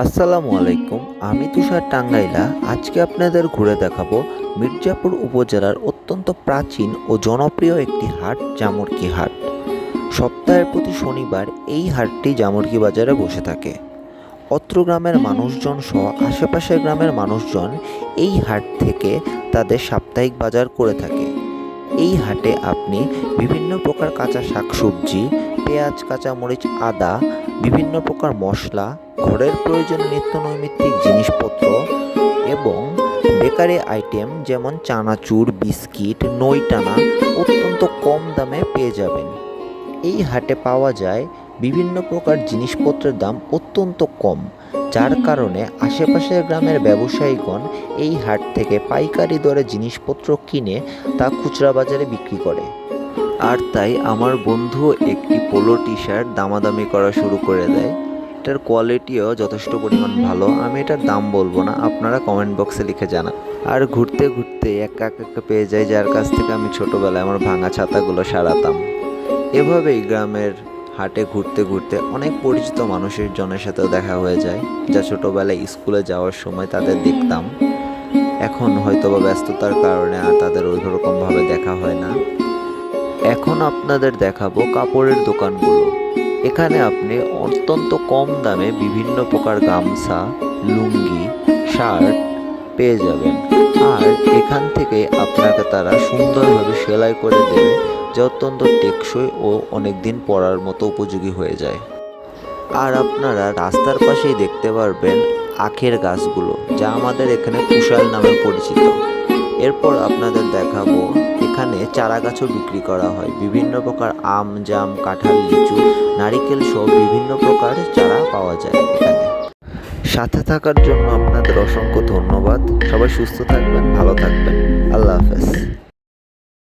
আসসালামু আলাইকুম, আমি তুষার টাঙ্গাইলা। আজকে আপনাদের ঘুরে দেখাবো মির্জাপুর উপজেলার অত্যন্ত প্রাচীন ও জনপ্রিয় একটি হাট, জামরকি হাট। সপ্তাহের প্রতি শনিবার এই হাটটি জামরকি বাজারে বসে থাকে। অত্র গ্রামের মানুষজন সহ আশেপাশের গ্রামের মানুষজন এই হাট থেকে তাদের সাপ্তাহিক বাজার করে থাকে। এই হাটে আপনি বিভিন্ন প্রকার কাঁচা শাকসবজি পেঁয়াজ কাঁচামরিচ আদা, বিভিন্ন প্রকার মশলা, ঘরের প্রয়োজন নিত্য নৈমিত্তিক জিনিসপত্র এবং বেকারি আইটেম যেমন চানাচুর, বিস্কিট নইটানা অত্যন্ত কম দামে পেয়ে যাবেন। এই হাটে পাওয়া যায় বিভিন্ন প্রকার জিনিসপত্রের দাম অত্যন্ত কম, যার কারণে আশেপাশের গ্রামের ব্যবসায়ীগণ এই হাট থেকে পাইকারি দরে জিনিসপত্র কিনে তা খুচরা বাজারে বিক্রি করে। আর তাই আমার বন্ধু একটি পোলো টি শার্ট দামাদামি করা শুরু করে দেয়। এটার কোয়ালিটিও যথেষ্ট পরিমাণ ভালো। আমি এটার দাম বলব না, আপনারা কমেন্ট বক্সে লিখে জানান। আর ঘুরতে ঘুরতে এক একটা পেয়ে যাই, যার কাছ থেকে আমি ছোটোবেলায় আমার ভাঙা ছাতাগুলো সারাতাম। এভাবেই গ্রামের হাটে ঘুরতে ঘুরতে অনেক পরিচিত মানুষের জনের সাথেও দেখা হয়ে যায়, যা ছোটোবেলায় স্কুলে যাওয়ার সময় তাদের দেখতাম। এখন হয়তো বা ব্যস্ততার কারণে আর তাদের ওই রকমভাবে দেখা হয় না। এখন আপনাদের দেখাবো কাপড়ের দোকানগুলো। এখানে আপনি অত্যন্ত কম দামে বিভিন্ন প্রকার গামছা, লুঙ্গি, শার্ট পেয়ে যাবেন। আর এখান থেকে আপনাকে তারা সুন্দরভাবে সেলাই করে দেবে, যা অত্যন্ত টেকসই ও অনেক দিন পরার মতো উপযোগী হয়ে যায়। আর আপনারা রাস্তার পাশেই দেখতে পারবেন আখের গাছগুলো, যা আমাদের এখানে কুশাল নামে পরিচিত। এরপর আপনাদের দেখাবো এখানে চারা গাছও বিক্রি করা হয়। বিভিন্ন প্রকার আম, জাম, কাঁঠাল, লিচু, নারিকেল সহ বিভিন্ন প্রকার চারা পাওয়া যায় এখানে। সাথে থাকার জন্য আপনাদের অসংখ্য ধন্যবাদ। সবাই সুস্থ থাকবেন, ভালো থাকবেন।